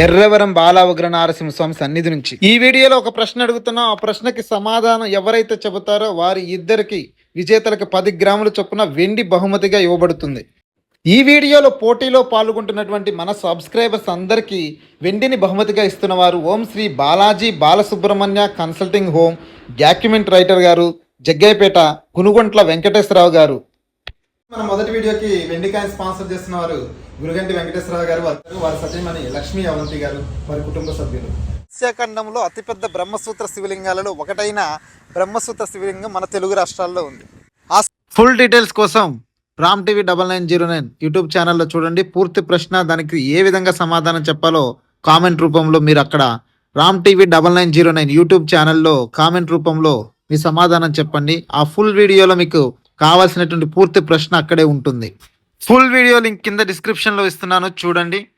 ఎర్రవరం బాల ఉగ్ర నారసింహస్వామి సన్నిధి నుంచి. ఈ వీడియోలో ఒక ప్రశ్న అడుగుతున్నాం. ఆ ప్రశ్నకి సమాధానం ఎవరైతే చెబుతారో వారి ఇద్దరికి విజేతలకు పది గ్రాముల చొప్పున వెండి బహుమతిగా ఇవ్వబడుతుంది. ఈ వీడియోలో పోటీలో పాల్గొంటున్నటువంటి మన సబ్స్క్రైబర్స్ అందరికీ వెండిని బహుమతిగా ఇస్తున్న వారు Om Sri Balaji Balasubrahmanya consulting home document writer garu Jaggaiahpet Kunugontla Venkateswararao గారు. మన మొదటి వీడియోకి వెండి కాయిన్ స్పాన్సర్ చేస్తున్న వారు గురుగంటి వెంకటేశ్వరరావు గారు వారి వారి సతీమణి లక్ష్మీ అవంతి గారు వారి కుటుంబ సభ్యులు. ఖండంలో అతిపెద్ద బ్రహ్మసూత్ర శివలింగాలలో ఒకటైన బ్రహ్మసూత్ర శివలింగం మన తెలుగు రాష్ట్రాల్లో ఉంది. ఆ ఫుల్ డీటెయిల్స్ కోసం Ram TV double nine zero nine YouTube ఛానల్లో చూడండి. పూర్తి ప్రశ్న దానికి ఏ విధంగా సమాధానం చెప్పాలో కామెంట్ రూపంలో మీరు అక్కడ Ram TV double nine zero nine YouTube ఛానల్లో కామెంట్ రూపంలో మీ సమాధానం చెప్పండి. ఆ ఫుల్ వీడియోలో మీకు కావాల్సినటువంటి పూర్తి ప్రశ్న అక్కడే ఉంటుంది. ఫుల్ వీడియో లింక్ కింద డిస్క్రిప్షన్లో ఇస్తున్నాను. చూడండి.